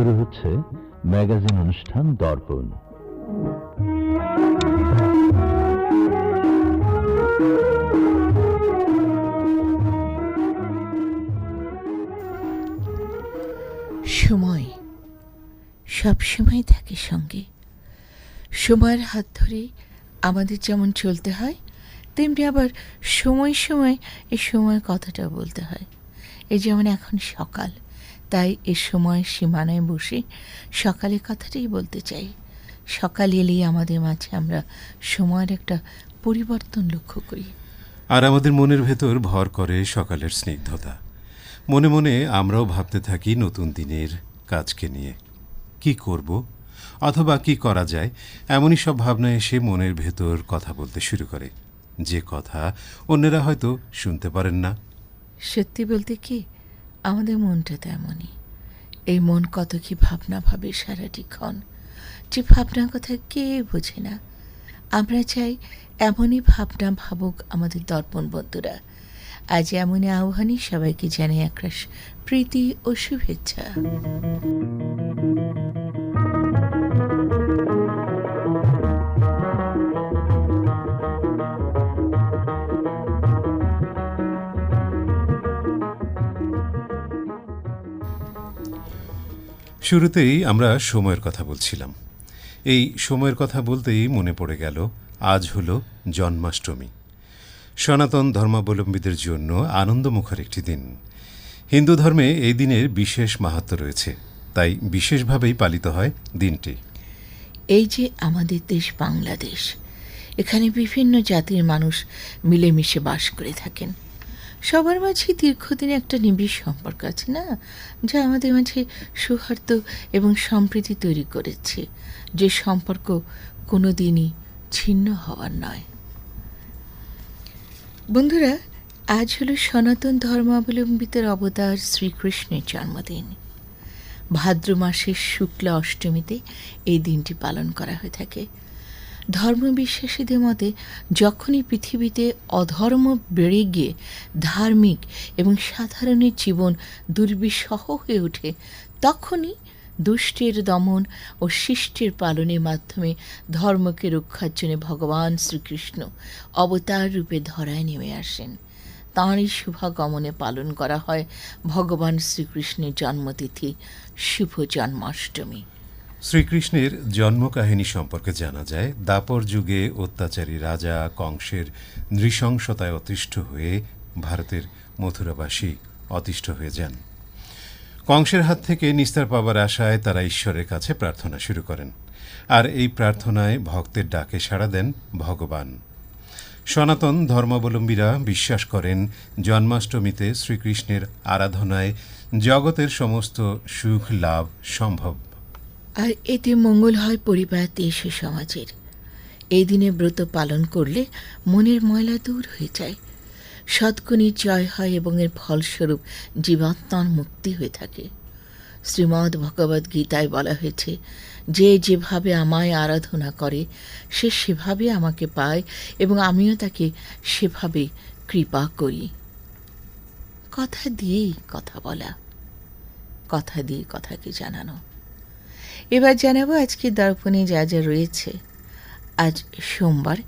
শুরু হচ্ছে ম্যাগাজিন অনুষ্ঠান দর্পণ। সময় সব সময় থাকে সঙ্গে। সময়ের হাত ধরে আমাদের যেমন চলতে হয়, তেমনি আবার সময় সময় এই সময় কথাটা বলতে হয়। এই যেমন এখন সকাল তাই এ সময় সীমানায় বসে সকালে কথাটাই বলতে চাই। সকাল এলেই আমাদের মাঝে আমরা সময়ের একটা পরিবর্তন লক্ষ্য করি। আর আমাদের মনের ভেতর ভর করে সকালের স্নিগ্ধতা। মনে মনে আমরাও ভাবতে থাকি নতুন দিনের কাজকে নিয়ে। কি করব অথবা কি করা যায় এমনই সব ভাবনা এসে মনের ভেতর কথা বলতে শুরু করে। যে কথা অন্যেরা হয়তো শুনতে পারেন না। সত্যি বলতে কি আমাদের মনটা তেমনই। এই মন কত কি ভাবনা ভাবে সারাটিক্ষণ যে ভাবনার কথা কে বোঝে না। আমরা চাই এমনই ভাবনা ভাবুক আমাদের দর্পণ বন্ধুরা। আজ এমনই আহ্বানই সবাইকে জানাই একরাশ প্রীতি ও শুভেচ্ছা। শুরুতেই আমরা সময়ের কথা বলছিলাম। এই সময়ের কথা বলতেই মনে পড়ে গেল, আজ হলো জন্মাষ্টমী। সনাতন ধর্মাবলম্বীদের জন্য আনন্দমুখর একটি দিন। হিন্দু ধর্মে এই দিনের বিশেষ মাহাত্ম রয়েছে, তাই বিশেষভাবেই পালিত হয় দিনটি। এই যে আমাদের দেশ বাংলাদেশ, এখানে বিভিন্ন জাতির মানুষ মিলেমিশে বাস করে থাকেন। সবার মাঝে দীর্ঘদিনে একটা নিবিড় সম্পর্ক আছে, না? যা আমাদের মাঝে সৌহার্দ্য এবং সম্প্রীতি তৈরি করেছে। যে সম্পর্ক কোনো দিনই ছিন্ন হওয়ার নয়। বন্ধুরা, আজ হলো সনাতন ধর্মাবলম্বীদের অবতার শ্রীকৃষ্ণের জন্মদিন। ভাদ্র মাসের শুক্লা অষ্টমীতে এই দিনটি পালন করা হয়ে থাকে। ধর্মবিশ্বাসীদের মতে যখনই পৃথিবীতে অধর্ম বেড়ে গিয়ে ধার্মিক এবং সাধারণের জীবন দুর্বিষহ হয়ে ওঠে, তখনই দুষ্টের দমন ও শিষ্টের পালনের মাধ্যমে ধর্মকে রক্ষার জন্য ভগবান শ্রীকৃষ্ণ অবতার রূপে ধরায় নেমে আসেন। তাঁরই শুভাগমনে পালন করা হয় ভগবান শ্রীকৃষ্ণের জন্মতিথি, শুভ জন্মাষ্টমী। শ্রীকৃষ্ণের জন্মকাহিনী সম্পর্কে জানা যায়, দাপর যুগে অত্যাচারী রাজা কংসের নৃশংসতায় অতিষ্ঠ হয়ে ভারতের মথুরাবাসী অতিষ্ঠ হয়ে যান। কংসের হাত থেকে নিস্তার পাবার আশায় তারা ঈশ্বরের কাছে প্রার্থনা শুরু করেন আর এই প্রার্থনায় ভক্তের ডাকে সাড়া দেন ভগবান। সনাতন ধর্মাবলম্বীরা বিশ্বাস করেন, জন্মাষ্টমীতে শ্রীকৃষ্ণের আরাধনায় জগতের সমস্ত সুখ লাভ সম্ভব। আর এতে মঙ্গল হয় পরিবার, দেশ সমাজের। এই দিনে ব্রত পালন করলে মনের ময়লা দূর হয়ে যায়। সৎগুণী জয় হয় এবং এর ফলস্বরূপ জীবাত্মার মুক্তি হয়ে থাকে। শ্রীমদ্ ভগবদ গীতায় বলা হয়েছে, যে যেভাবে আমায় আরাধনা করে, সে সেভাবে আমাকে পায় এবং আমিও তাকে সেভাবে কৃপা করি। কথা দিয়েই কথা বলা। কথা দিয়ে কথাকে জানানো। এবার জানাব আজকে দর্পণে যা যা রয়েছে। আজ সোমবার,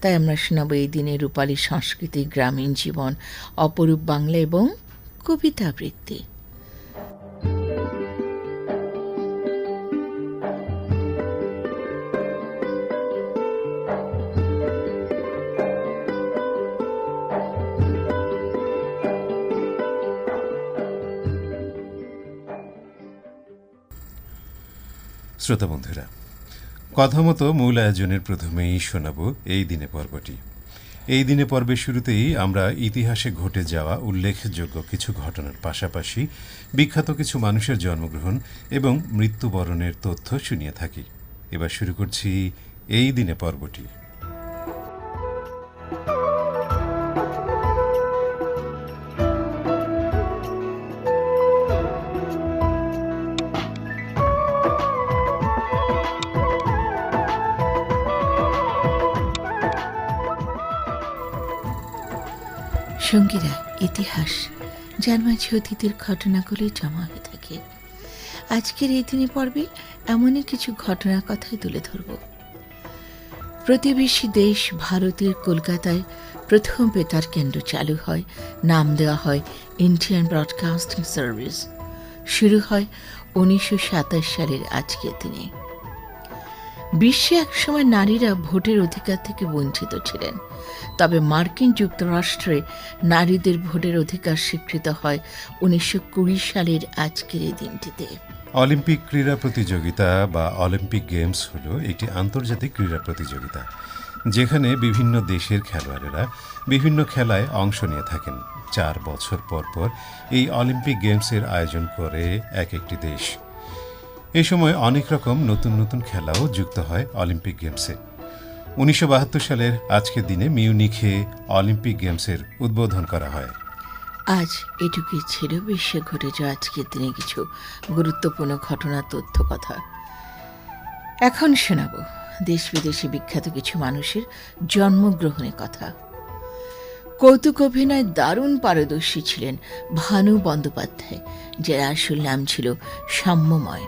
তাই আমরা শোনাবো এই দিনে রূপালী সংস্কৃতি গ্রামীণ জীবন, অপরূপ বাংলা এবং কবিতা আবৃত্তি। শ্রোতা বন্ধুরা, কথা মতো মূল আয়োজনের প্রথমেই শোনাব এই দিনে পর্বটি। এই দিনে পর্বের শুরুতেই আমরা ইতিহাসে ঘটে যাওয়া উল্লেখযোগ্য কিছু ঘটনার পাশাপাশি বিখ্যাত কিছু মানুষের জন্মগ্রহণ এবং মৃত্যুবরণের তথ্য শুনিয়ে থাকি। এবার শুরু করছি এই দিনে পর্বটি। সঙ্গীরা ইতিহাস যার মাঝে অতীতের ঘটনাগুলি জমা হয়ে থাকে। আজকের এই দিনে পর্বে এমনই কিছু ঘটনার কথাই তুলে ধরব। প্রতিবেশী দেশ ভারতের কলকাতায় প্রথম বেতার কেন্দ্র চালু হয়, নাম দেওয়া হয় ইন্ডিয়ান ব্রডকাস্টিং সার্ভিস শুরু হয় উনিশশো সাতাশ সালের আজকের দিনে। বিশ্বে একসময় নারীরা ভোটের অধিকার থেকে বঞ্চিত ছিলেন। তবে মার্কিন যুক্তরাষ্ট্রে নারীদের ভোটের অধিকার স্বীকৃত হয় উনিশশো কুড়ি সালের আজকের এই দিনটিতে। অলিম্পিক ক্রীড়া প্রতিযোগিতা বা অলিম্পিক গেমস হলো একটি আন্তর্জাতিক ক্রীড়া প্রতিযোগিতা, যেখানে বিভিন্ন দেশের খেলোয়াড়েরা বিভিন্ন খেলায় অংশ নিয়ে থাকেন। চার বছর পর পর এই অলিম্পিক গেমসের আয়োজন করে এক একটি দেশ। এ সময় অনেক রকম নতুন নতুন খেলাও যুক্ত হয় অলিম্পিক গেমসে। উনিশশো বাহাত্তর সালের আজকের দিনে মিউনিখে অলিম্পিক গেমসের উদ্বোধন করা হয়। আজ এটুকুই ছিল বিশ্বে ঘটে যাওয়া আজকের দিনে কিছু গুরুত্বপূর্ণ ঘটনা, তথ্য, কথা। এখন শোনাব দেশ বিদেশে বিখ্যাত কিছু মানুষের জন্মগ্রহণের কথা। কৌতুক অভিনয় দারুণ পারদর্শী ছিলেন ভানু বন্দ্যোপাধ্যায়, যার আসল নাম ছিল সাম্যময়।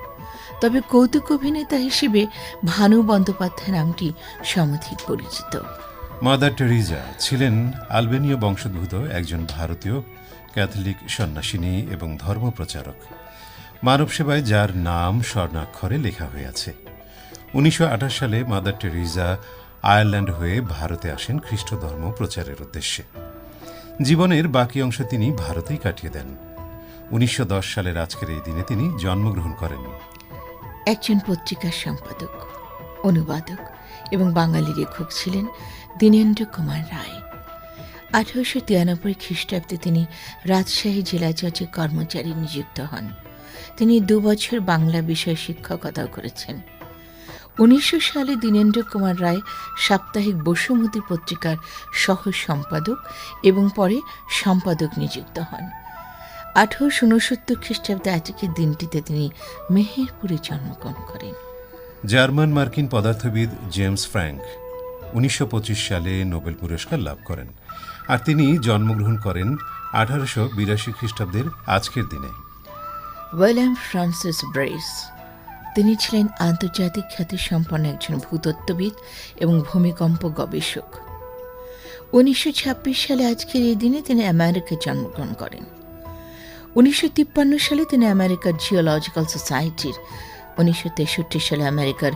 তবে কৌতুক অভিনেতা হিসেবে ভানু বন্দ্যোপাধ্যায় নামটি সমধিক পরিচিত। মাদার টেরিজা ছিলেন আলবেনীয় বংশোদ্ভূত একজন ভারতীয়, ক্যাথলিক সন্ন্যাসিনী এবং ধর্মপ্রচারক। মানব সেবায় যার নাম স্বর্ণাক্ষরে লেখা হয়ে আছে উনিশশো সালে মাদার টেরিজা আয়ারল্যান্ড হয়ে ভারতে আসেন খ্রিস্ট ধর্ম প্রচারের উদ্দেশ্যে। জীবনের বাকি অংশ তিনি ভারতেই কাটিয়ে দেন। উনিশশো সালের আজকের এই দিনে তিনি জন্মগ্রহণ করেন। একজন পত্রিকার সম্পাদক, অনুবাদক এবং বাঙালি লেখক ছিলেন দীনেন্দ্র কুমার রায়। আঠারোশো তিরানব্বই খ্রিস্টাব্দে তিনি রাজশাহী জেলা জজের কর্মচারী নিযুক্ত হন। তিনি দুবছর বাংলা বিষয় শিক্ষকতাও করেছেন। উনিশশো সালে দীনেন্দ্র কুমার রায় সাপ্তাহিক বসুমতী পত্রিকার সহ সম্পাদক এবং পরে সম্পাদক নিযুক্ত হন। আঠারোশো উনসত্তর খ্রিস্টাব্দে আজকের দিনটিতে তিনি মেহেরপুরে জন্মগ্রহণ করেন। জার্মান মার্কিন পদার্থবিদ জেমস ফ্র্যাঙ্ক উনিশশো পঁচিশ সালে নোবেল পুরস্কার লাভ করেন আর তিনি জন্মগ্রহণ করেন আঠারোশো বিরাশি খ্রিস্টাব্দের আজকের দিনে। উইলিয়াম ফ্রান্সিস ব্রেস তিনি ছিলেন আন্তর্জাতিক খ্যাতিসম্পন্ন একজন ভূতত্ত্ববিদ এবং ভূমিকম্প গবেষক। উনিশশো ছাব্বিশ সালে আজকের এই দিনে তিনি আমেরিকায় জন্মগ্রহণ করেন। উনিশশো তিপ্পান্ন সালে তিনি আমেরিকার জিওলজিক্যাল সোসাইটির, উনিশশো তেষট্টি সালে আমেরিকার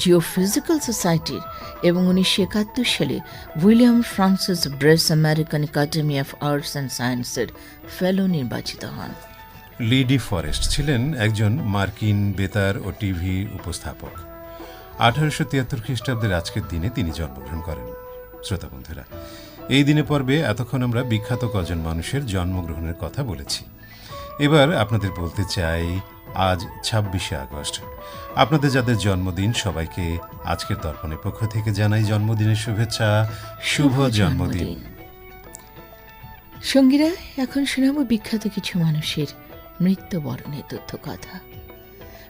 জিওফিজিক্যাল সোসাইটির এবং উনিশশো একাত্তর সালে William Francis Brace American Academy of Arts and সায়েন্সের ফেলো নির্বাচিত হন। লিডি ফরেস্ট ছিলেন একজন মার্কিন বেতার ও টিভি উপস্থাপক। আঠারোশো তিয়াত্তর খ্রিস্টাব্দের আজকের দিনে তিনি জন্মগ্রহণ করেন। শ্রোতা বন্ধুরা, এই দিনে পর্বে এতক্ষণ আমরা বিখ্যাত কজন মানুষের জন্মগ্রহণের কথা বলেছি। এবার আপনাদের বলতে চাই আজ ছাব্বিশে আগস্ট। আপনাদের যাদের জন্মদিন সবাইকে আজকের দর্পণের পক্ষ থেকে জানাই জন্মদিনের শুভেচ্ছা। শুভ জন্মদিন। সঙ্গীরা এখন শোনাবো বিখ্যাত কিছু মানুষের মৃত্যুবরণের তথ্য কথা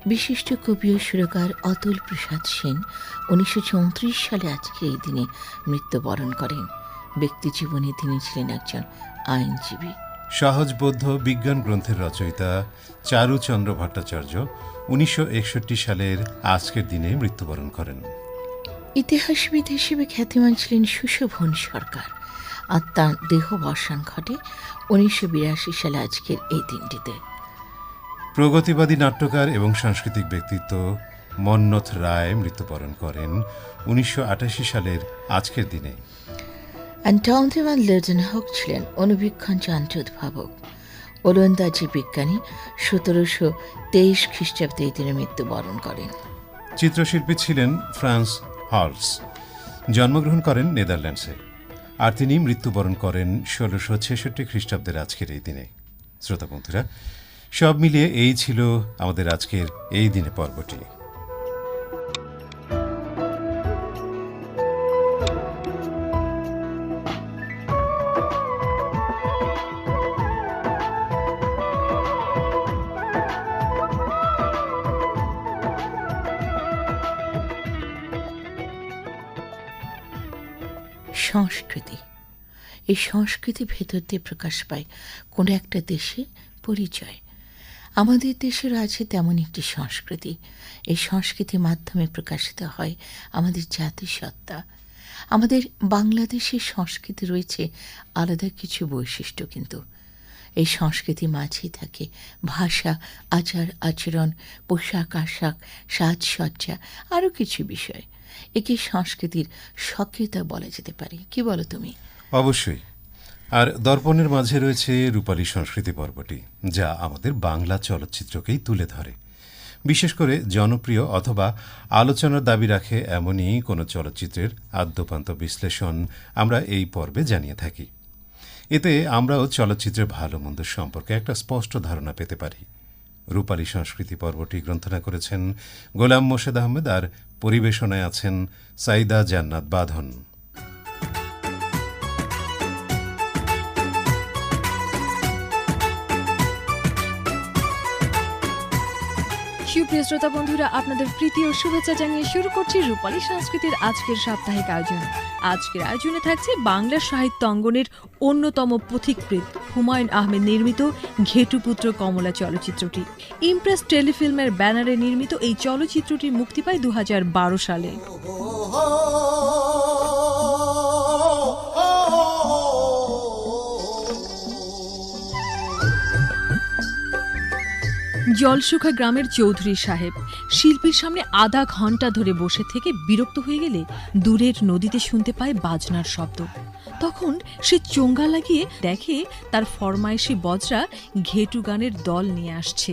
বিশিষ্ট কবি ও সুরকার অতুল প্রসাদ সেন উনিশশো চৌত্রিশ সালে আজকে এই দিনে মৃত্যুবরণ করেন। ব্যক্তি জীবনে তিনি ছিলেন একজন আইনজীবী। সহজবোধ্য বিজ্ঞান গ্রন্থের রচয়িতা চারুচন্দ্র ভট্টাচার্য উনিশশো একষট্টি সালের আজকের দিনে মৃত্যুবরণ করেন। ইতিহাসবিদ হিসেবে খ্যাতিমান ছিলেন সুশোভন সরকার। আর তাঁর দেহবর্ষণ ঘটে উনিশশো বিরাশি সালে আজকের এই দিনটিতে। প্রগতিবাদী নাট্যকার এবং সাংস্কৃতিক ব্যক্তিত্ব মন্নথ রায় মৃত্যুবরণ করেন উনিশশো আটাশি সালের আজকের দিনে। অ্যান্টন লেডেন হক ছিলেন অনুবীক্ষণ যন্ত্র উদ্ভাবক ওলন্দাজি বিজ্ঞানী সতেরোশো তেইশ খ্রিস্টাব্দে তিনি মৃত্যুবরণ করেন চিত্রশিল্পী ছিলেন ফ্রান্স হলস জন্মগ্রহণ করেন নেদারল্যান্ডসে আর তিনি মৃত্যুবরণ করেন ষোলোশো ছেষট্টি খ্রিস্টাব্দের আজকের এই দিনে। শ্রোতা বন্ধুরা, সব মিলিয়ে এই ছিল আমাদের আজকের এই দিনে পর্বটি। এই সংস্কৃতি ভেতর দিয়ে প্রকাশ পায়। কোনো একটা দেশে পরিচয়। আমাদের দেশের আছে তেমন একটি সংস্কৃতি। এই সংস্কৃতির মাধ্যমে প্রকাশিত হয় আমাদের জাতিসত্তা। আমাদের বাংলাদেশের সংস্কৃতি রয়েছে আলাদা কিছু বৈশিষ্ট্য কিন্তু। এই সংস্কৃতি মাঝেই থাকে ভাষা, আচার, আচরণ, পোশাক, আশাক, সাজসজ্জা, আরও কিছু বিষয়। একে সংস্কৃতির সক্রিয়তা বলা যেতে পারে। কি বলো তুমি? অবশ্যই। আর দর্পণের মাঝে রয়েছে রূপালী সংস্কৃতি পর্বটি, যা আমাদের বাংলা চলচ্চিত্রকেই তুলে ধরে। বিশেষ করে জনপ্রিয় অথবা আলোচনার দাবি রাখে এমনই কোনো চলচ্চিত্রের আদ্যপান্ত বিশ্লেষণ আমরা এই পর্বে জানিয়ে থাকি। এতে আমরাও চলচ্চিত্রের ভালো মন্দ সম্পর্কে একটা স্পষ্ট ধারণা পেতে পারি। রূপালী সংস্কৃতি পর্বটি গ্রন্থনা করেছেন গোলাম মোশেদ আহমেদ আর পরিবেশনায় আছেন সাইদা জান্নাত বাঁধন। সুপ্রিয় শ্রোতা বন্ধুরা, আপনাদের প্রীতি ও শুভেচ্ছা জানিয়ে শুরু করছি রূপালী সংস্কৃতির আজকের সাপ্তাহিক আয়োজন। আজকের আয়োজনে থাকছে বাংলা সাহিত্য অঙ্গনের অন্যতম পথিকৃৎ হুমায়ুন আহমেদ নির্মিত ঘেটুপুত্র কমলা চলচ্চিত্রটি। ইমপ্রেস টেলিফিল্মের ব্যানারে নির্মিত এই চলচ্চিত্রটি মুক্তি পায় দু হাজার বারো সালে। জলসুখা গ্রামের চৌধুরী সাহেব শিল্পীর সামনে আধা ঘণ্টা ধরে বসে থেকে বিরক্ত হয়ে গেলে দূরের নদীতে শুনতে পায় বাজনার শব্দ। তখন সে চোঙ্গা লাগিয়ে দেখে তার ফরমায়েশি বজরা ঘেটু গানের দল নিয়ে আসছে।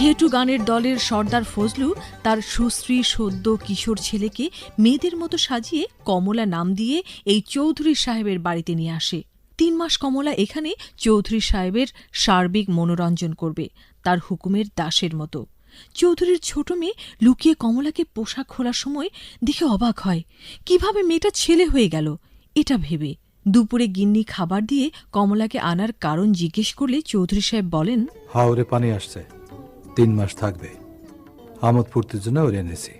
ঘেটু গানের দলের সর্দার ফজলু তার সুশ্রী, সদ্য, কিশোর ছেলেকে মেয়েদের মতো সাজিয়ে কমলা নাম দিয়ে এই চৌধুরী সাহেবের বাড়িতে নিয়ে আসে। তিন মাস কমলা এখানে চৌধুরী সাহেবের সার্বিক মনোরঞ্জন করবে, তার হুকুমের দাসের মতো। চৌধুরীর ছোট মেয়ে লুকিয়ে কমলাকে পোশাক খোলার সময় দেখে অবাক হয়, কীভাবে মেয়েটা ছেলে হয়ে গেল? এটা ভেবে দুপুরে গিন্নি খাবার দিয়ে কমলাকে আনার কারণ জিজ্ঞেস করলে চৌধুরী সাহেব বলেন, হাওরে পানি আসছে। তিন মাস থাকবে। আমোদ ফুর্তির জন্য ওরে এনেছি।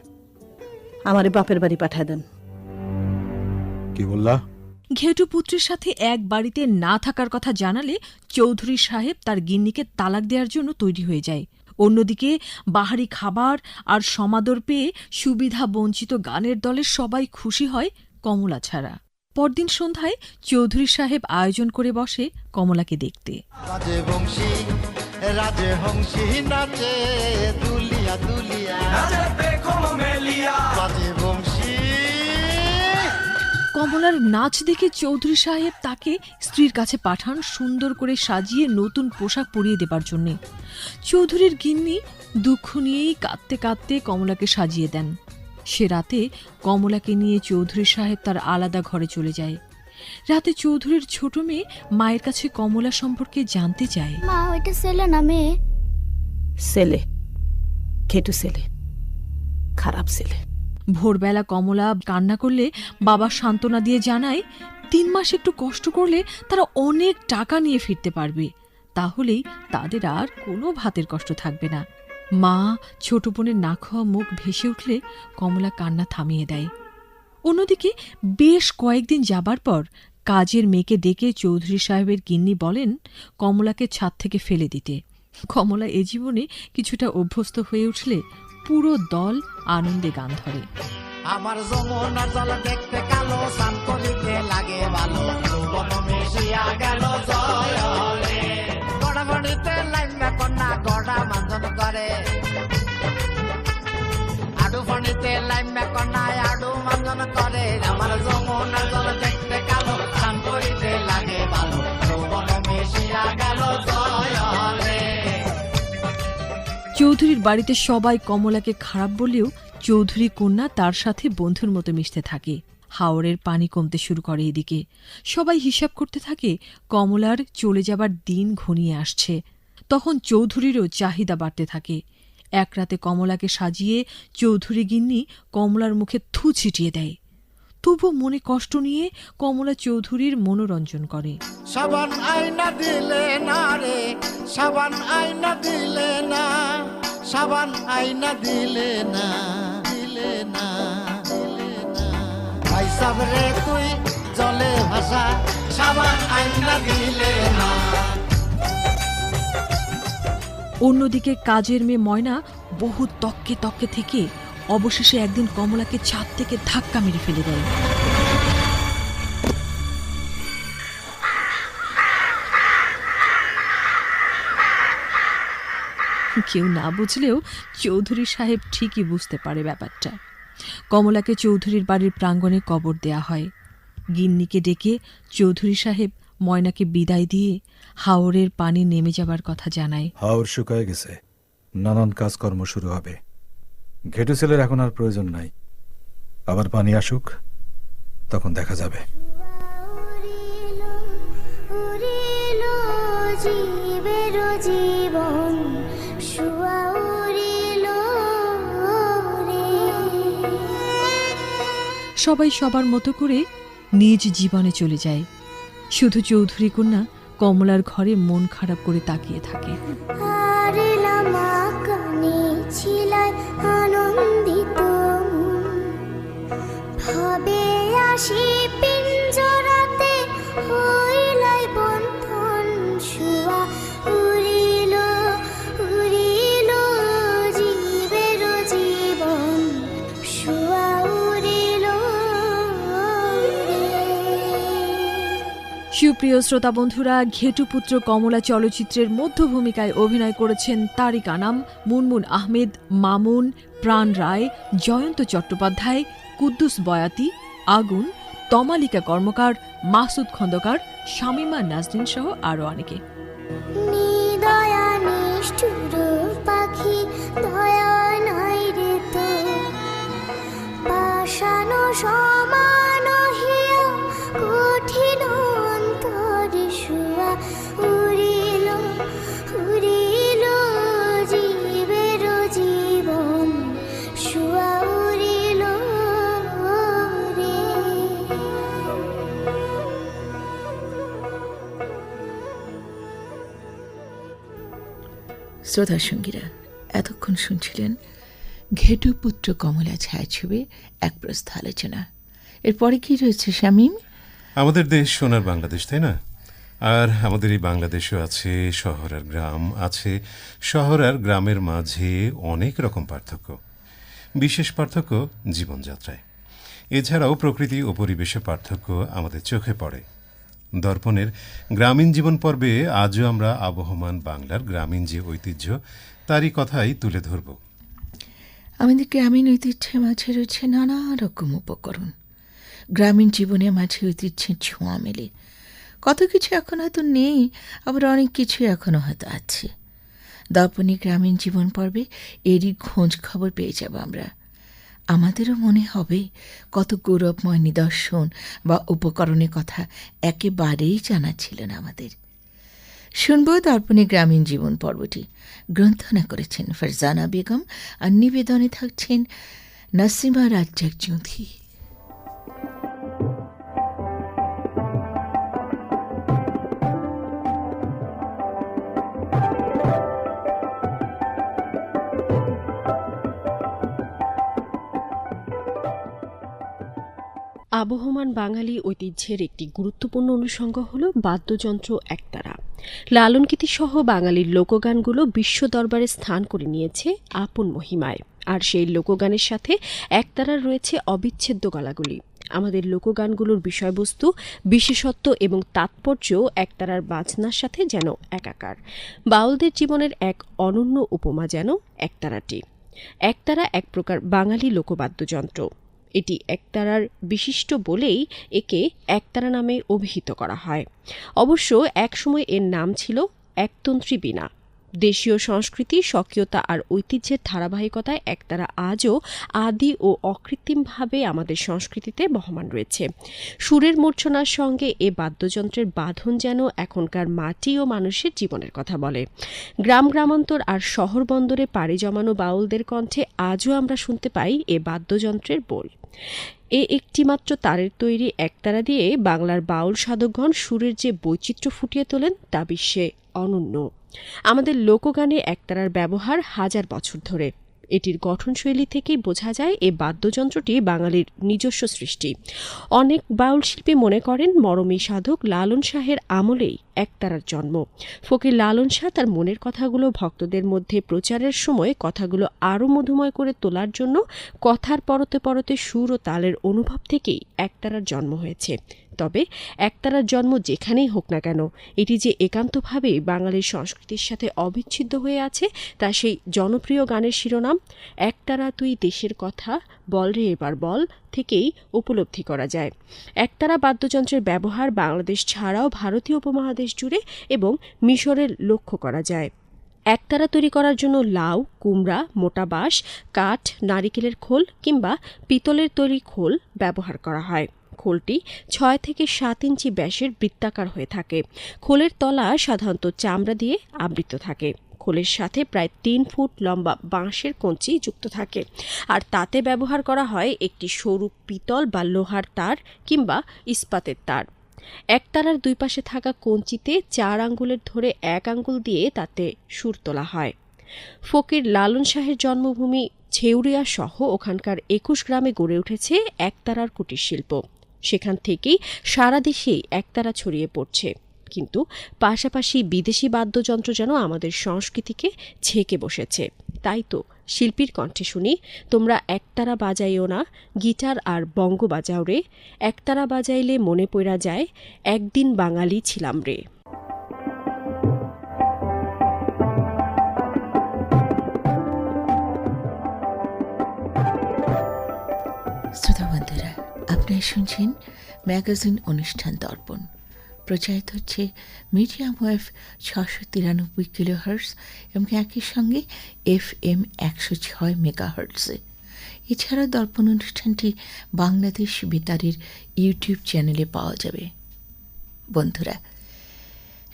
আমারে বাপের বাড়ি পাঠায় দেন। কি বললা? ঘেটু পুত্রের সাথে এক বাড়িতে না থাকার কথা জানালে চৌধুরী সাহেব তার গিন্নিকে তালাক দেওয়ার জন্য তৈরি হয়ে যায়। অন্যদিকে বাহারি খাবার আর সমাদর পেয়ে সুবিধা বঞ্চিত গানের দলের সবাই খুশি হয় কমলা ছাড়া। পরদিন সন্ধ্যায় চৌধুরী সাহেব আয়োজন করে বসে কমলাকে দেখতে। রাজে হংসী নাচে দুলিয়া দুলিয়া। রাজে বংশী। কমলার নাচ দেখে চৌধুরী সাহেব তাকে স্ত্রীর কাছে পাঠান সুন্দর করে সাজিয়ে নতুন পোশাক পরিয়ে দেবার জন্যে। চৌধুরীর গিন্নি দুঃখ নিয়েই কাঁদতে কাঁদতে কমলাকে সাজিয়ে দেন। সে রাতে কমলাকে নিয়ে চৌধুরী সাহেব তার আলাদা ঘরে চলে যায়। রাতে চৌধুরীর ছোট মেয়ে মায়ের কাছে কমলা সম্পর্কে জানতে চায়। মা ওইটা ছেলে না মেয়ে? ছেলে। খেটু ছেলে। খারাপ ছেলে। ভোরবেলা কমলা কান্না করলে বাবা সান্ত্বনা দিয়ে জানায় তিন মাস একটু কষ্ট করলে তারা অনেক টাকা নিয়ে ফিরতে পারবে। তাহলেই তাদের আর কোনো ভাতের কষ্ট থাকবে না। মা ছোট বোনের না খাওয়া মুখ ভেসে উঠলে কমলা কান্না থামিয়ে দেয়। অন্যদিকে বেশ কয়েকদিন যাবার পর কাজের মেয়েকে ডেকে চৌধুরী সাহেবের গিন্নি বলেন, কমলাকে ছাদ থেকে ফেলে দিতে। কমলা এ জীবনে কিছুটা অভ্যস্ত হয়ে উঠলে পুরো দল আনন্দে গান ধরে। আমার যমুনা জল দেখতে কালো লাগে ভালো। গেল জয় হলে গড়া গড়িতে কন্যা গড়া মাঞ্জন করে। আডু ফণিতে লাইন কন্যা আডু মাঞ্জন করে। আমার যমুনা চৌধুরীর বাড়িতে সবাই কমলাকে খারাপ বললেও চৌধুরী কন্যা তার সাথে বন্ধুর মতো মিশতে থাকে। হাওরের পানি কমতে শুরু করে এদিকে। সবাই হিসাব করতে থাকে কমলার চলে যাবার দিন ঘনিয়ে আসছে। তখন চৌধুরীরও চাহিদা বাড়তে থাকে। এক রাতে কমলাকে সাজিয়ে চৌধুরী গিন্নি কমলার মুখে থু ছিটিয়ে দেয়। তবুও মনে কষ্ট নিয়ে কমলা চৌধুরীর মনোরঞ্জন করে। সাবান আয়না দিলে না রে সাবান আয়না দিলে না সাবান আয়না দিলে না দিলে না দিলে না। ভাই সাব রে তুই জলে ভাষা সাবান আইনা দিলে না। অন্যদিকে কাজের মেয়ে ময়না বহু তককে তককে থেকে অবশেষে একদিন কমলাকে ছাদ থেকে ধাক্কা মেরে ফেলে দেয়। কেউ না বুঝলেও চৌধুরী সাহেব ঠিকই বুঝতে পারে ব্যাপারটা। কমলাকে চৌধুরীর বাড়ির প্রাঙ্গণে কবর দেয়া হয়। গিন্নিকে ডেকে চৌধুরী সাহেব ময়নাকে বিদায় দিয়ে হাওরের পানি নেমে যাবার কথা জানায়। হাওর শুকায় গেছে। নানান কাজকর্ম শুরু হবে। ঘেটু ছেলের এখন আর প্রয়োজন নাই। আবার পানি আসুক তখন দেখা যাবে। জীবের জীবন সবাই সবার মতো করে নিজ জীবনে চলে যায়। শুধু চৌধুরী কন্যা কমলার ঘরে মন খারাপ করে তাকিয়ে থাকে। সুপ্রিয় শ্রোতা বন্ধুরা ঘেটুপুত্র কমলা চলচ্চিত্রের মধ্য ভূমিকায় অভিনয় করেছেন তারিক আনাম, মুনমুন আহমেদ, মামুন, প্রাণ রায়, জয়ন্ত চট্টোপাধ্যায়, কুদ্দুস বয়াতি আগুন তমালিকা কর্মকার মাসুদ খন্দকার শামিমা নাজরিন সহ আরও অনেকে। পাখি সমান শ্রোতা সঙ্গীরা এতক্ষণ শুনছিলেন ঘেটু পুত্র কমলা ছায়াছবি এক প্রস্থ আলোচনা। এরপরে কি রয়েছে, শামীম? আমাদের দেশ সোনার বাংলাদেশ, তাই না? আর আমাদের এই বাংলাদেশও আছে, শহর আর গ্রাম আছে। শহর আর গ্রামের মাঝে অনেক রকম পার্থক্য। বিশেষ পার্থক্য জীবনযাত্রায়। এছাড়াও প্রকৃতি ও পরিবেশে পার্থক্য আমাদের চোখে পড়ে। দর্পণের গ্রামীণ জীবন পর্বে আজও আমরা আবহমান বাংলার গ্রামীণ যে ঐতিহ্য, তারই কথাই তুলে ধরব। আমাদের গ্রামীণ ঐতিহ্যের মাঝে রয়েছে নানা রকম উপকরণ। গ্রামীণ জীবনে মাঝে ঐতিহ্যের ছোঁয়া মেলে। কত কিছু এখন হয়তো নেই, আবার অনেক কিছু এখনও হয়তো আছে। দর্পণী গ্রামীণ জীবন পর্বে এরই খোঁজ খবর পেয়ে যাব আমরা। আমাদেরও মনে হবে কত গৌরবময় নিদর্শন বা উপকরণের কথা একেবারেই জানা ছিল না আমাদের। শুনব দর্পণে গ্রামীণ জীবন পর্বটি। গ্রন্থনা করেছেন ফারজানা বেগম আর নিবেদনে থাকছেন নাসিমা রাজ্জাক চৌধুরী। আবহমান বাঙালি ঐতিহ্যের একটি গুরুত্বপূর্ণ অনুষঙ্গ হল বাদ্যযন্ত্র একতারা। লালনকীতি সহ বাঙালির লোকগানগুলো বিশ্ব দরবারে স্থান করে নিয়েছে আপন মহিমায়। আর সেই লোকগানের সাথে একতারার রয়েছে অবিচ্ছেদ্য গলাগুলি। আমাদের লোকগানগুলোর বিষয়বস্তু, বিশেষত্ব এবং তাৎপর্য একতারার বাজনার সাথে যেন একাকার। বাউলদের জীবনের এক অনন্য উপমা যেন একতারাটি। একতারা এক প্রকার বাঙালি লোকবাদ্যযন্ত্র। এটি একতারার বিশিষ্ট বলেই একে একতারা নামে অভিহিত করা হয়। অবশ্য একসময় এর নাম ছিল একতন্ত্রী বীণা। দেশীয় সংস্কৃতি, স্বকীয়তা আর ঐতিহ্যের ধারাবাহিকতায় একতারা আজও আদি ও অকৃত্রিমভাবে আমাদের সংস্কৃতিতে বহমান রয়েছে। সুরের মূর্ছনার সঙ্গে এ বাদ্যযন্ত্রের বাঁধন যেন এখনকার মাটি ও মানুষের জীবনের কথা বলে। গ্রাম, গ্রামান্তর আর শহর বন্দরে পাড়ি জমানো বাউলদের কণ্ঠে আজও আমরা শুনতে পাই এ বাদ্যযন্ত্রের বোল। এ একটিমাত্র তারের তৈরি একতারা দিয়ে বাংলার বাউল সাধকগণ সুরের যে বৈচিত্র্য ফুটিয়ে তোলেন তা বিশ্বে অনন্য। আমাদের লোকগানে একতারার ব্যবহার হাজার বছর ধরে। এটির গঠনশৈলী থেকেই বোঝা যায় এ বাদ্যযন্ত্রটি বাঙালির নিজস্ব সৃষ্টি। অনেক বাউল শিল্পী মনে করেন মরমী সাধক লালন শাহের আমলেই একতারার জন্ম। ফকির লালন শাহ তার মনের কথাগুলো ভক্তদের মধ্যে প্রচারের সময় কথাগুলো আরও মধুময় করে তোলার জন্য কথার পরতে পরতে সুর ও তালের অনুভব থেকেই একতারার জন্ম হয়েছে। তবে একতারার জন্ম যেখানেই হোক না কেন, এটি যে একান্তভাবে বাঙালির সংস্কৃতির সাথে অবিচ্ছেদ্য হয়ে আছে, তা সেই জনপ্রিয় গানের শিরোনাম, একতারা তুই দেশের কথা, বল রে এবার বল থেকেই উপলব্ধি করা যায়। একতারা বাদ্যযন্ত্রের ব্যবহার বাংলাদেশ ছাড়াও ভারতীয় উপমহাদেশ জুড়ে এবং মিশরের লক্ষ্য করা যায়। একতারা তৈরি করার জন্য লাউ, কুমড়া, মোটা বাঁশ, কাঠ, নারিকেলের খোল কিংবা পিতলের তৈরি খোল ব্যবহার করা হয়। খোলটি ছয় থেকে সাত ইঞ্চি ব্যাসের বৃত্তাকার হয়ে থাকে। খোলের তলা সাধারণত চামড়া দিয়ে আবৃত থাকে। খোলের সাথে প্রায় তিন ফুট লম্বা বাঁশের কঞ্চি যুক্ত থাকে। আর তাতে ব্যবহার করা হয় একটি সরু পিতল বা লোহার তার কিংবা ইস্পাতের তার। একতারার দুই পাশে থাকা কঞ্চিতে চার আঙ্গুলের ধরে এক আঙ্গুল দিয়ে তাতে সুর তোলা হয়। ফকির লালন শাহের জন্মভূমি ছেউরিয়া সহ ওখানকার একুশ গ্রামে গড়ে উঠেছে একতারার কুটির শিল্প। সেখান থেকেই সারা দেশেই একতারা ছড়িয়ে পড়ছে। কিন্তু পাশাপাশি বিদেশি বাদ্যযন্ত্র যেন আমাদের সংস্কৃতিকে ছেকে বসেছে। তাই তো শিল্পীর কণ্ঠে শুনি, তোমরা একতারা বাজাইও না, গিটার আর বঙ্গ বাজাও রে। একতারা বাজাইলে মনে পড়া যায়, একদিন বাঙালি ছিলাম রে। শ্রোতা বন্ধুরা আপনারা শুনছেন ম্যাগাজিন অনুষ্ঠান দর্পণ। প্রচারিত হচ্ছে মিডিয়াম ওয়েভ ছশো তিরানব্বই কিলো হার্টস এবং একই সঙ্গে এফ এম একশো ছয় মেগা হার্টসে এছাড়া দর্পণ অনুষ্ঠানটি বাংলাদেশ বেতারের ইউটিউব চ্যানেলে পাওয়া যাবে। বন্ধুরা,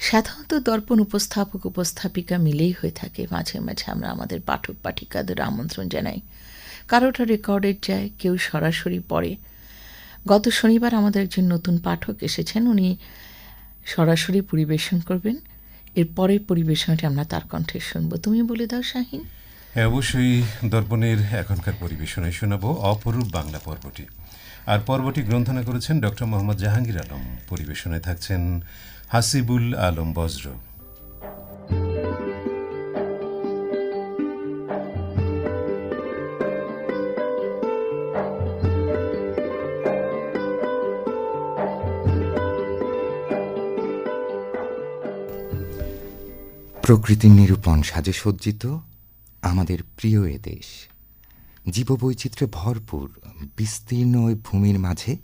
সাধারণত দর্পণ উপস্থাপক, উপস্থাপিকা মিলেই হয়ে থাকে। মাঝে মাঝে আমরা আমাদের পাঠক, পাঠিকাদের আমন্ত্রণ জানাই। কারোটা রেকর্ডেড যায়, কেউ সরাসরি পড়ে। গত শনিবার আমাদের একজন নতুন পাঠক এসেছেন। উনি সরাসরি পরিবেশন করবেন। এর পরের পরিবেশনটা আমরা তার কণ্ঠে শুনব। তুমি বলে দাও, শাহিন। হ্যাঁ অবশ্যই দর্পণের এখনকার পরিবেশনায় শোনাব অপরূপ বাংলা পর্বটি। আর পর্বটি গ্রন্থনা করেছেন ডক্টর মোহাম্মদ জাহাঙ্গীর আলম। পরিবেশনায় থাকছেন হাসিবুল আলম বজ্র। প্রকৃতির নিরূপণ সাজে সজ্জিত আমাদের প্রিয় এ দেশ। জীববৈচিত্র্যে ভরপুর, বিস্তীর্ণ ওই ভূমির মাঝে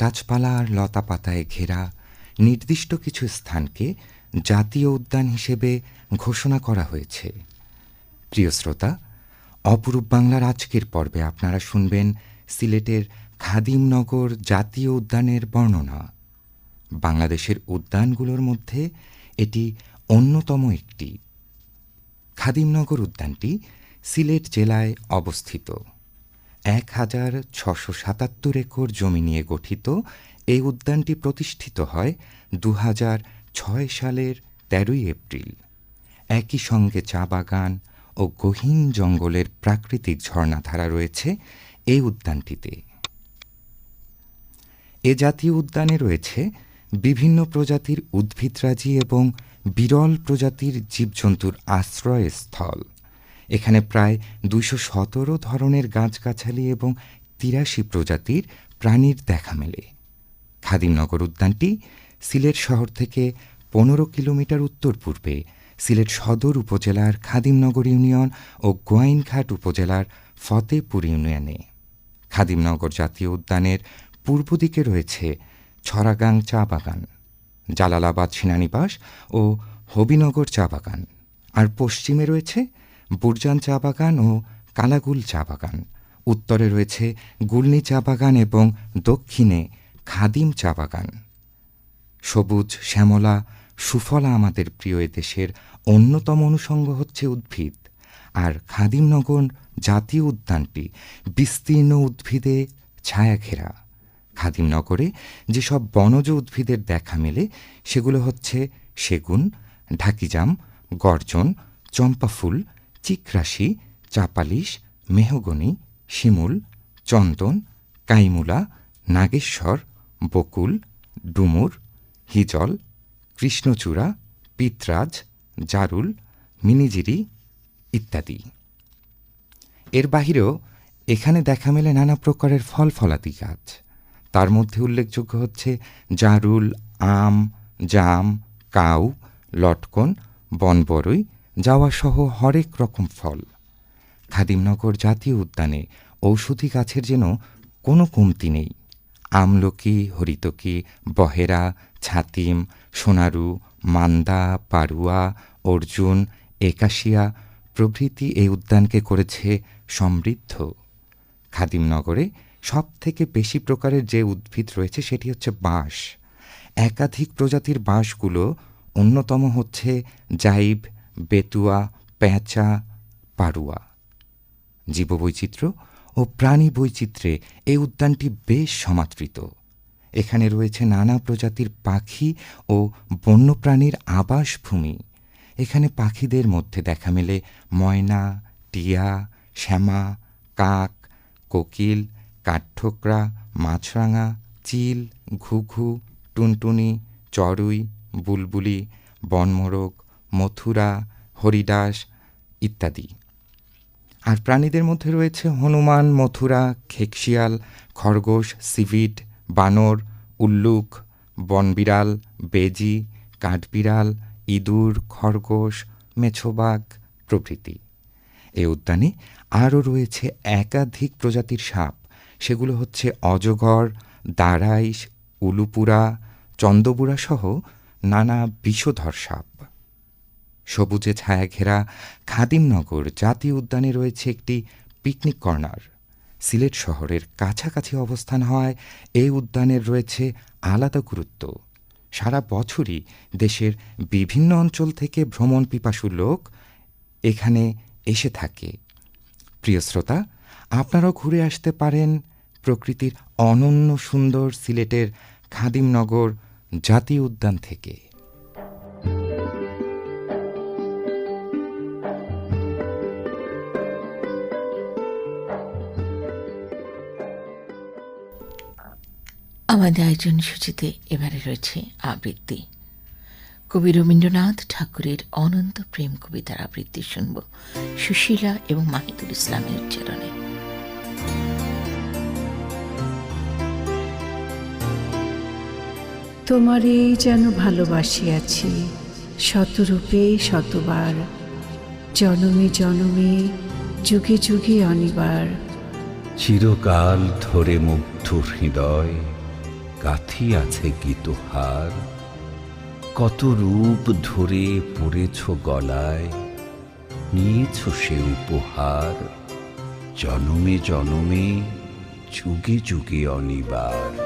গাছপালা আর লতা পাতায় ঘেরা নির্দিষ্ট কিছু স্থানকে জাতীয় উদ্যান হিসেবে ঘোষণা করা হয়েছে। প্রিয় শ্রোতা, অপরূপ বাংলার আজকের পর্বে আপনারা শুনবেন সিলেটের খাদিমনগর জাতীয় উদ্যানের বর্ণনা। বাংলাদেশের উদ্যানগুলোর মধ্যে এটি অন্যতম একটি। খাদিমনগর উদ্যানটি সিলেট জেলায় অবস্থিত। এক হাজার ছশো সাতাত্তর একর জমি নিয়ে গঠিত। এই উদ্যানটি প্রতিষ্ঠিত হয় দু হাজার ছয় সালের তেরোই এপ্রিল। একই সঙ্গে চা বাগান ও গহীন জঙ্গলের প্রাকৃতিক ঝর্ণাধারা রয়েছে এই উদ্যানটিতে। এ জাতীয় উদ্যানে রয়েছে বিভিন্ন প্রজাতির উদ্ভিদরাজি এবং বিরল প্রজাতির জীবজন্তুর আশ্রয়স্থল। এখানে প্রায় দুইশো সতেরো ধরনের গাছগাছালি এবং তিরাশি প্রজাতির প্রাণীর দেখা মেলে। খাদিমনগর উদ্যানটি সিলেট শহর থেকে পনেরো কিলোমিটার উত্তর পূর্বে সিলেট সদর উপজেলার খাদিমনগর ইউনিয়ন ও গোয়াইনঘাট উপজেলার ফতেপুর ইউনিয়নে। খাদিমনগর জাতীয় উদ্যানের পূর্ব দিকে রয়েছে ছড়াগাং চা বাগান। জালালাবাদ সেনানিবাস ও হবিনগর চা বাগান। আর পশ্চিমে রয়েছে বুরজান চা বাগান ও কালাগুল চা বাগান। উত্তরে রয়েছে গুলনি চা বাগান এবং দক্ষিণে খাদিম চা বাগান। সবুজ, শ্যামলা, সুফলা আমাদের প্রিয় দেশের অন্যতম অনুষঙ্গ হচ্ছে উদ্ভিদ। আর খাদিমনগর জাতীয় উদ্যানটি বিস্তীর্ণ উদ্ভিদে ছায়া ঘেরা খাদিমনগরে যেসব বনজ উদ্ভিদের দেখা মেলে, সেগুলো হচ্ছে সেগুন, ঢাকিজাম, গর্জন, চম্পাফুল, চিকরাশি, চাপালিশ, মেহগনি, শিমুল, চন্দন, কাইমুলা, নাগেশ্বর, বকুল, ডুমুর, হিজল, কৃষ্ণচূড়া, পিতরাজ, জারুল, মিনিজিরি ইত্যাদি। এর বাহিরেও এখানে দেখা মেলে নানা প্রকারের ফল ফলাদি গাছ। তার মধ্যে উল্লেখযোগ্য হচ্ছে জারুল, আম, জাম, কাউ, লটকন, বনবরই, যাওয়াসহ হরেক রকম ফল। খাদিমনগর জাতীয় উদ্যানে ঔষধি গাছের যেন কোনো কমতি নেই। আমলকি, হরিতকি, বহেরা, ছাতিম, সোনারু, মান্দা, পারুয়া, অর্জুন, একাশিয়া প্রভৃতি এই উদ্যানকে করেছে সমৃদ্ধ। খাদিমনগরে সব থেকে বেশি প্রকারের যে উদ্ভিদ রয়েছে সেটি হচ্ছে বাঁশ। একাধিক প্রজাতির বাঁশগুলো অন্যতম হচ্ছে জাইব, বেতুয়া পেঁচা পারুয়া জীববৈচিত্র্য ও প্রাণী বৈচিত্র্যে এই উদ্যানটি বেশ সমাদৃত। এখানে রয়েছে নানা প্রজাতির পাখি ও বন্যপ্রাণীর আবাসভূমি। এখানে পাখিদের মধ্যে দেখা মেলে ময়না, টিয়া, শ্যামা, কাক, কোকিল কাঠঠোকরা, মাছরাঙা, চিল, ঘুঘু, টুনটুনি, চড়ুই, বুলবুলি, বনমোরগ, মথুরা, হরিদাস ইত্যাদি। আর প্রাণীদের মধ্যে রয়েছে হনুমান, মথুরা, খেকশিয়াল, খরগোশ, সিভিট, বানর, উল্লুক, বনবিড়াল, বেজি, কাঠবিড়াল, ইঁদুর, খরগোশ মেছোবাগ প্রভৃতি। এ উদ্যানে আরও রয়েছে একাধিক প্রজাতির সাপ। সেগুলো হচ্ছে অজগর, দারাইশ, উলুপুরা চন্দপুরা সহ নানা বিষধর সাপ। সবুজে ছায়া ঘেরা খাদিমনগর জাতীয় উদ্যানে রয়েছে একটি পিকনিক কর্নার। সিলেট শহরের কাছাকাছি অবস্থান হওয়ায় এই উদ্যানের রয়েছে আলাদা গুরুত্ব। সারা বছরই দেশের বিভিন্ন অঞ্চল থেকে ভ্রমণ পিপাসু লোক এখানে এসে থাকে। প্রিয় শ্রোতা আপনারাও ঘুরে আসতে পারেন প্রকৃতির অনন্য সুন্দর সিলেটের খাদিমনগর জাতীয় উদ্যান থেকে। আমাদের আয়োজন সূচিতে এবারে রয়েছে আবৃত্তি। কবি রবীন্দ্রনাথ ঠাকুরের অনন্ত প্রেম কবিতার আবৃত্তি শুনব সুশীলা এবং মাহিদুল ইসলামের উচ্চারণে তোমারে যেন ভালোবাসি ভালোবাসিয়াছি শতরূপে শতবার। জনমে জনমে, যুগে যুগে অনিবার। চিরকাল ধরে মুগ্ধ হৃদয় গাথি আছে গীতহার কত রূপ ধরে পড়েছ গলায়, নিয়েছ সে উপহার। জনমে জনমে, যুগে যুগে অনিবার।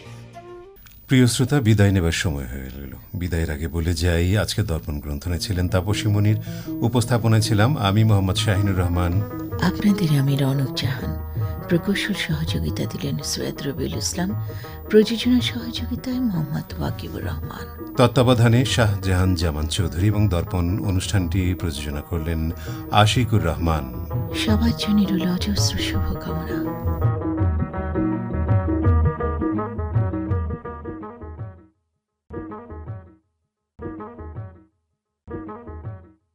প্রিয় শ্রোতা বিদায় নেবার সময় হয়ে গেল বিদায়ের আগে বলে যাই আজকে দর্পণ গ্রন্থনে ছিলেন তাপসী মনির উপস্থাপনায় ছিলাম আমি মোহাম্মদ শাহিনুর রহমান। আপনাদের আমি রনক জাহান। প্রকৌশল সহযোগিতা দিলেন সৈয়দ রবিউল ইসলাম প্রযোজনা সহযোগিতায় মোহাম্মদ ওয়াকিবুর রহমান। তত্ত্বাবধানে শাহজাহান জামান চৌধুরী এবং দর্পণ অনুষ্ঠানটি প্রযোজনা করলেন আশিকুর রহমান। সবার জন্য রইল অজস্র শুভকামনা।